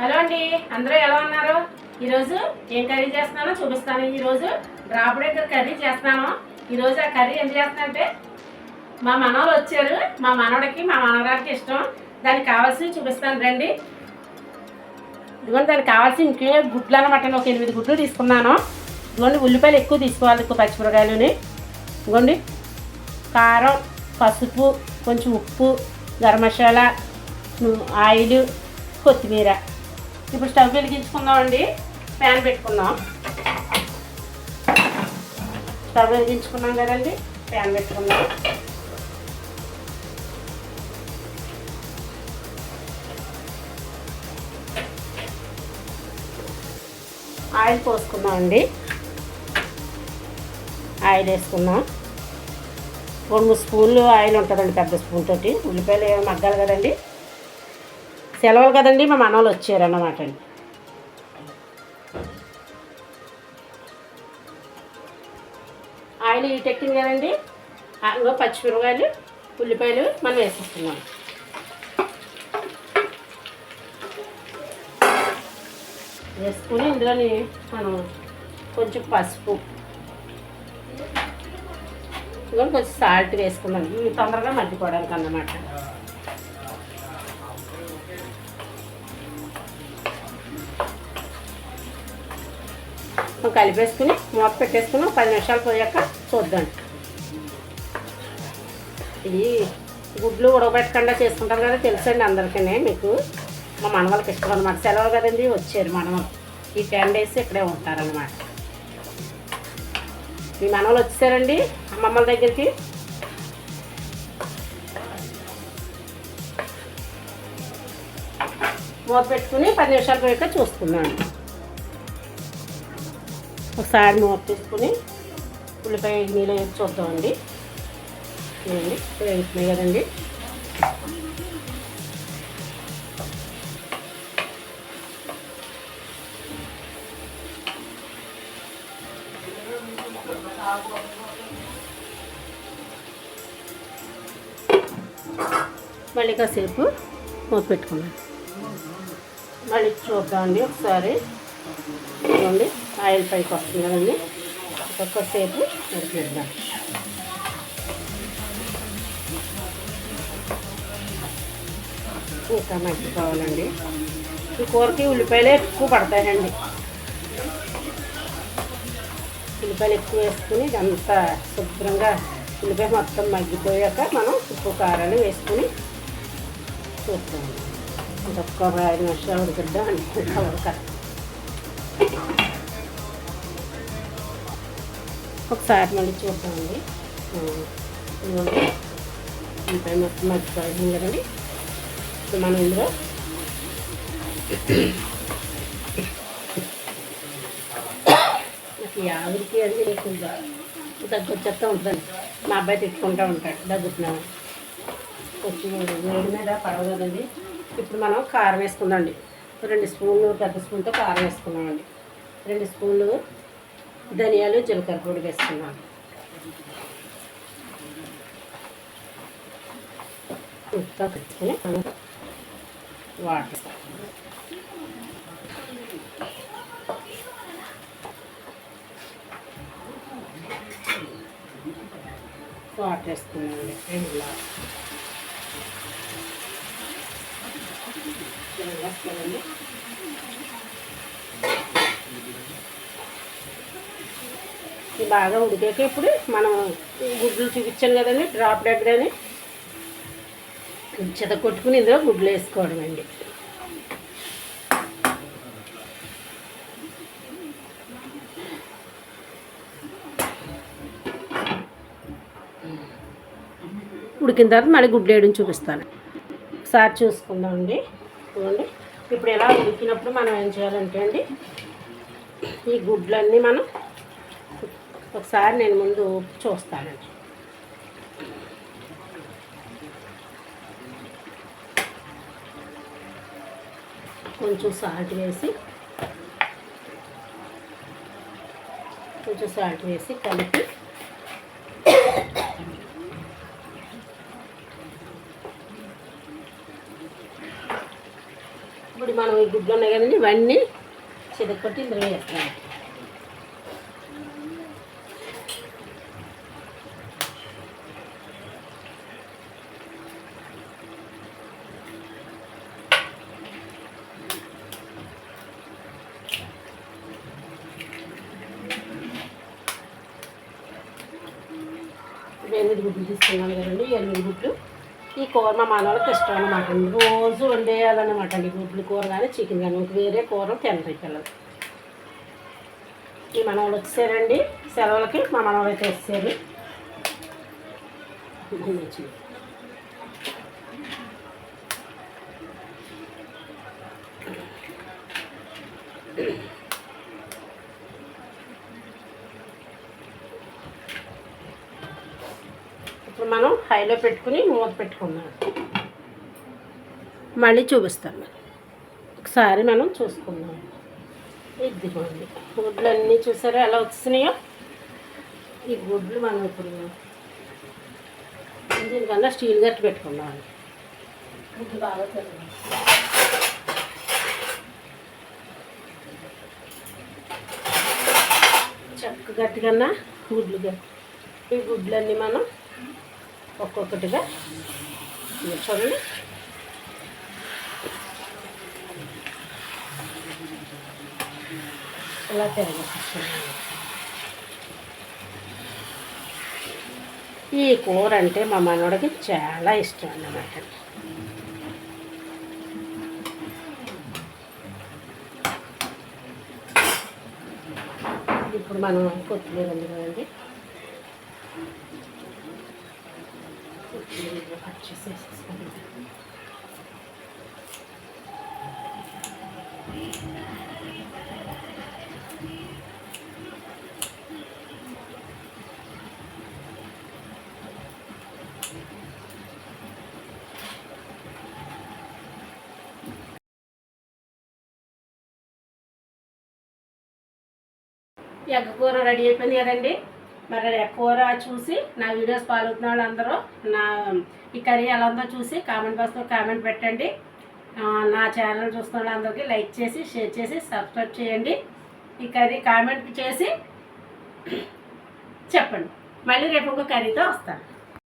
Hello అండి అందరూ ఎలా ఉన్నారు? ఈరోజు ఏం కర్రీ చేస్తున్నానో చూపిస్తాను. ఈరోజు డ్రాప్ కర్రీ చేస్తున్నాను. ఈరోజు ఆ కర్రీ ఏం చేస్తానంటే మా మనవలు వచ్చారు. మా మనవడికి మా మనవరాలకి ఇష్టం. దానికి కావాల్సినవి చూపిస్తాను రండి. ఇదిగోండి దానికి కావాల్సిన ఇంకే గుడ్లు అనమాట నేను ఒక ఎనిమిది గుడ్లు తీసుకున్నాను. ఇదిగోండి ఉల్లిపాయలు ఎక్కువ తీసుకోవాలి ఎక్కువ పచ్చిమిరకాయలుని ఇదిగోండి కారం పసుపు కొంచెం ఉప్పు గరం మసాలా ఆయిల్ కొత్తిమీర. ఇప్పుడు స్టవ్ వెలిగించుకుందామండి ప్యాన్ పెట్టుకుందాం. స్టవ్ వెలిగించుకున్నాం కదండి. ప్యాన్ పెట్టుకుందాం. ఆయిల్ పోసుకుందామండి ఆయిల్ వేసుకుందాం. రెండు మూడు స్పూన్లు ఆయిల్ ఉంటుందండి పెద్ద స్పూన్ తోటి. ఉల్లిపాయలు మగ్గాలి కదండి. సెలవులు కదండి మా మనవాళ్ళు వచ్చారు అన్నమాట అండి. ఆయిల్ హీటెక్కింది కదండి అందులో పచ్చిమిరపకాయలు ఉల్లిపాయలు మనం వేసేస్తున్నాం. వేసుకుని ఇందులోని మనం కొంచెం పసుపు ఇదిగో కొంచెం సాల్ట్ వేసుకున్నాం తొందరగా మగ్గిపోవడానికి అన్నమాట కలిపేసుకుని మూత పెట్టేసుకుని పది నిమిషాలు పోయాక చూద్దాం. ఇది గుడ్లు ఉడకబెట్టకుండా చేసుకుంటారు కదా తెలుసండి అందరికీ మీకు. మా మనవాళ్ళకి ఇష్టం అనమాట సెలవు కదండి వచ్చారు మనవలు. ఈ టెన్ డేస్ ఇక్కడే ఉంటారనమాట మీ మనవలు వచ్చేసారండి అమ్మమ్మల దగ్గరికి? మూత పెట్టుకుని పది నిమిషాలు పోయాక చూసుకుందాం. ఒకసారి మూత తీసుకుని ఉల్లిపాయ నీళ్ళు వేసి చూద్దామండి. చూడండి వేగుతున్నాయి కదండి. మళ్ళీ కాసేపు మూత పెట్టుకున్నాం మళ్ళీ చూద్దామండి ఒకసారి. చూడండి ఆయిల్ పైకి వస్తుంది కదండి. ఒక్కసేపు ఉడికిద్దాం. ఇంకా మగ్గిపోవాలండి ఈ కూరకి ఉల్లిపాయలే ఎక్కువ పడతాయండి. ఉల్లిపాయలు ఎక్కువ వేసుకుని ఇదంతా శుభ్రంగా ఉల్లిపాయ మొత్తం మగ్గిపోయాక మనం ఉప్పు కారాలు వేసుకుని చూస్తాం ఇంకొక ఐదు నిమిషాలు ఉడికిద్దాం అనుకుంటా ఒకసారి మళ్ళీ చూద్దామండి. ఆ, ఇదిగోండి. మొత్తం మర్చిపోయింది కదండి. ఇప్పుడు మనం ఇందులో నాకు ఈ అది లేకుండా దగ్గు వచ్చేస్తూ ఉంటుంది మా అబ్బాయి తిట్టుకుంటూ ఉంటాడు. దగ్గుతున్నాను. కొంచెం వేడి మీద పడవదండి. ఇప్పుడు మనం కారం వేసుకుందామండి. రెండు స్పూన్లు పెద్ద స్పూన్తో కారం వేసుకున్నామండి రెండు స్పూన్లు ధనియాలు జీలకర్ర పొడి వేసుకున్నాం ఉప్పు పెట్టుకుని మనం వాటర్. వాటర్ వేసుకున్నాను రెండు గ్లాస్ వేసుకోండి ఇది బాగా ఉడికాక ఇప్పుడు మనం గుడ్లు చూపించాను కదండి డ్రాప్ దగ్గర అని. చెత కొట్టుకుని ఇందులో గుడ్లు వేసుకోవడం అండి. ఉడికిన తర్వాత మళ్ళీ గుడ్లు వేయడం చూపిస్తాను. ఒకసారి చూసుకుందామండి చూడండి. ఇప్పుడు ఎలా ఉడికినప్పుడు మనం ఏం చేయాలంటే అండి ఈ గుడ్లన్నీ మనం ఒకసారి నేను ముందు చూస్తానండి కొంచెం సాల్ట్ వేసి కొంచెం సాల్ట్ వేసి కలిపి ఇప్పుడు మనం ఈ గుడ్లు ఉన్నాయి కదండి ఇవన్నీ చిదకొట్టి ఇందులో వేస్తాను. ఎనిమిది గుడ్లు తీసుకున్నాను కదండి ఎనిమిది గుడ్లు. ఈ కూర మా మనవాళ్ళకి ఇష్టం అనమాట రోజు వండేయాలన్నమాట అండి గుడ్లు కూర కానీ చికెన్ కానీ. ఇంక వేరే కూర తినరు పిల్లలు. ఈ మనవాళ్ళు వచ్చేసారండి. సెలవులకి మా మనవాళ్ళు అయితే వచ్చారు Thank you. హైలో పెట్టుకుని మూత పెట్టుకున్నాం మళ్ళీ చూపిస్తాను. ఒకసారి మనం చూసుకుందాం. ఇదిగోండి గుడ్లు అన్నీ చూసారా? ఎలా వచ్చినాయో ఈ గుడ్లు మనం ఇప్పుడు దీనికన్నా స్టీల్ గట్టి పెట్టుకున్నాం గుడ్లు బాగా తిన్నాం చెక్క గట్టి కన్నా గుడ్లు గట్టి. ఈ గుడ్లన్నీ మనం ఒక్కొక్కటిగా. చూడండి. ఇలా తిరగేస్తున్నాను ఈ కూర అంటే మా మనవడికి చాలా ఇష్టం అన్నమాట. ఇప్పుడు మనం కొత్తిమీర ఉంది కదండి. కట్ ఎగ్గ కూర రెడీ అయిపోయింది కదండి. మరి ఎగ్గ కూర చూసి నా వీడియోస్ ఫాలో అవుతున్న వాళ్ళందరూ నా ఈ కర్రీ ఎలా ఉందో చూసి కామెంట్ బాక్స్లో కామెంట్ పెట్టండి. నా ఛానల్ చూస్తున్న వాళ్ళందరికీ లైక్ చేసి షేర్ చేసి సబ్స్క్రైబ్ చేయండి. ఈ కర్రీ కామెంట్ చేసి చెప్పండి. మళ్ళీ రేపు ఇంకో కర్రీతో వస్తాను.